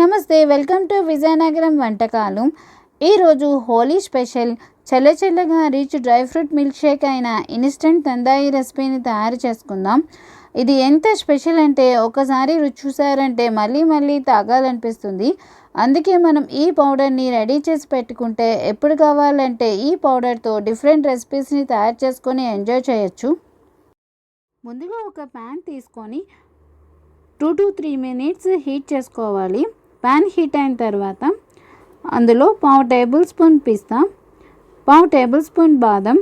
నమస్తే welcome to Vizianagaram వంటకాలు. ఈరోజు హోలీ స్పెషల్. చల్ల చల్లగా rich dry fruit milk shake అయిన ఇన్స్టెంట్ తందాయి రెసిపీని తయారు చేసుకుందాం. ఇది ఎంత స్పెషల్ అంటే ఒకసారి రుచి చూసారంటే మళ్ళీ మళ్ళీ తాగాలనిపిస్తుంది. అందుకే మనం ఈ పౌడర్ని రెడీ చేసి పెట్టుకుంటే ఎప్పుడు కావాలంటే ఈ పౌడర్తో డిఫరెంట్ రెసిపీస్ని తయారు చేసుకొని ఎంజాయ్ చేయొచ్చు. ముందుగా ఒక ప్యాన్ తీసుకొని two to three minutes heat చేసుకోవాలి. ప్యాన్ హీట్ అయిన తర్వాత అందులో పావు టేబుల్ స్పూన్ పిస్తా పావు టేబుల్ స్పూన్ బాదం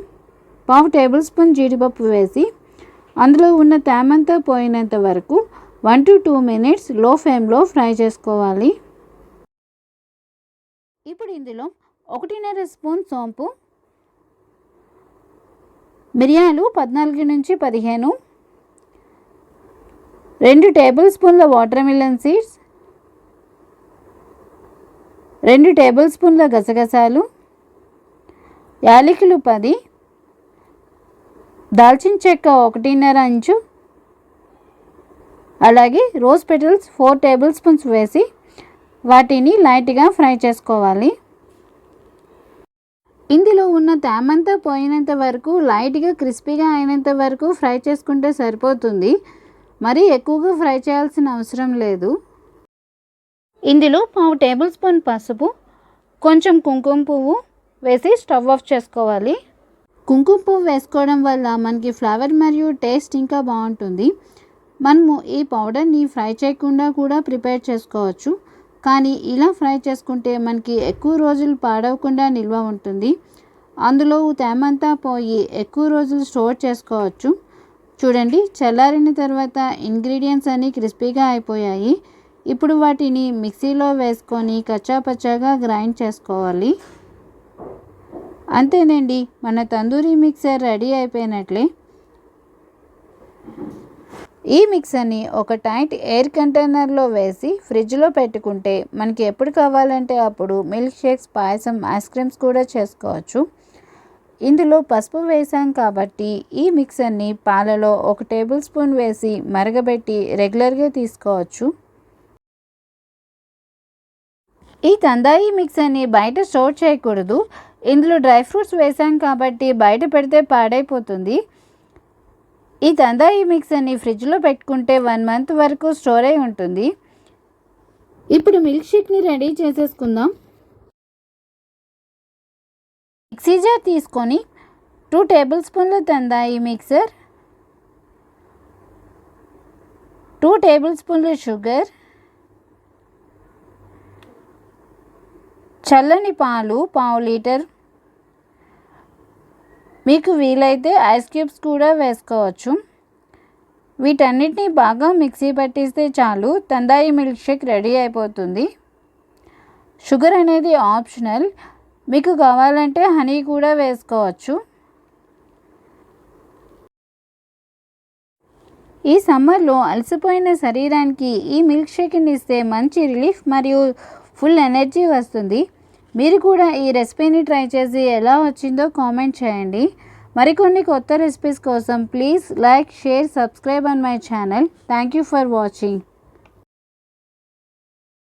పావు టేబుల్ స్పూన్ జీడిపప్పు వేసి అందులో ఉన్న తేమంతా పోయినంత వరకు వన్ టు టూ మినిట్స్లో ఫ్లేమ్లో ఫ్రై చేసుకోవాలి. ఇప్పుడు ఇందులో ఒకటిన్నర స్పూన్ సోంపు మిరియాలు పద్నాలుగు నుంచి పదిహేను రెండు టేబుల్ స్పూన్ల వాటర్ మిలన్ సీడ్స్ రెండు టేబుల్ స్పూన్ల గసగసాలు యాలకులు పది దాల్చిన చెక్క ఒకటిన్నర ఇంచు అలాగే rose petals four table spoons వేసి వాటిని లైట్గా ఫ్రై చేసుకోవాలి. ఇందులో ఉన్న తేమంతా పోయినంత వరకు లైట్గా క్రిస్పీగా అయినంత వరకు ఫ్రై చేసుకుంటే సరిపోతుంది. మరీ ఎక్కువగా ఫ్రై చేయాల్సిన అవసరం లేదు. ఇందులో పావు టేబుల్ స్పూన్ పసుపు కొంచెం కుంకుమ పువ్వు వేసి స్టవ్ ఆఫ్ చేసుకోవాలి. కుంకుమ పువ్వు వేసుకోవడం వల్ల మనకి ఫ్లేవర్ మరియు టేస్ట్ ఇంకా బాగుంటుంది. మనము ఈ పౌడర్ని ఫ్రై చేయకుండా కూడా ప్రిపేర్ చేసుకోవచ్చు. కానీ ఇలా ఫ్రై చేసుకుంటే మనకి ఎక్కువ రోజులు పాడవకుండా నిల్వ ఉంటుంది. అందులో తేమంతా పోయి ఎక్కువ రోజులు స్టోర్ చేసుకోవచ్చు. చూడండి చల్లారిన తర్వాత ఇంగ్రీడియంట్స్ అన్నీ క్రిస్పీగా అయిపోయాయి. ఇప్పుడు వాటిని మిక్సీలో వేసుకొని కచ్చాపచ్చాగా గ్రైండ్ చేసుకోవాలి. అంతేనండి మన తందూరి మిక్సర్ రెడీ అయిపోయినట్లే. ఈ మిక్సర్ని ఒక టైట్ ఎయిర్ కంటైనర్లో వేసి ఫ్రిడ్జ్లో పెట్టుకుంటే మనకి ఎప్పుడు కావాలంటే అప్పుడు మిల్క్ షేక్స్ పాయసం ఐస్ క్రీమ్స్ కూడా చేసుకోవచ్చు. ఇందులో పసుపు వేసాం కాబట్టి ఈ మిక్సర్ని పాలలో ఒక టేబుల్ స్పూన్ వేసి మరగబెట్టి రెగ్యులర్గా తీసుకోవచ్చు. ఈ తందాయి మిక్సర్ని బయట స్టోర్ చేయకూడదు. ఇందులో డ్రై ఫ్రూట్స్ వేసాం కాబట్టి బయట పెడితే పాడైపోతుంది. ఈ తందాయి మిక్సర్ని ఫ్రిడ్జ్లో పెట్టుకుంటే వన్ మంత్ వరకు స్టోర్ అయి ఉంటుంది. ఇప్పుడు మిల్క్ షేక్ని రెడీ చేసేసుకుందాం. మిక్సీ జార్ తీసుకొని టూ టేబుల్ స్పూన్ల తందాయి మిక్సర్ టూ టేబుల్ స్పూన్ల షుగర్ చల్లని పాలు పావు లీటర్. మీకు వీలైతే ఐస్ క్యూబ్స్ కూడా వేసుకోవచ్చు. వీటన్నిటిని బాగా మిక్సీ పట్టిస్తే చాలు తందాయి మిల్క్ షేక్ రెడీ అయిపోతుంది. షుగర్ అనేది ఆప్షనల్. మీకు కావాలంటే హనీ కూడా వేసుకోవచ్చు. ఈ సమ్మర్లో అలసిపోయిన శరీరానికి ఈ మిల్క్ షేక్ని ఇస్తే మంచి రిలీఫ్ మరియు ఫుల్ ఎనర్జీ వస్తుంది. మీరు కూడా ఈ రెసిపీని ట్రై చేసి ఎలా వచ్చిందో కామెంట్ చేయండి. మరికొన్ని కొత్త రెసిపీస్ కోసం please like share subscribe on my channel thank you for watching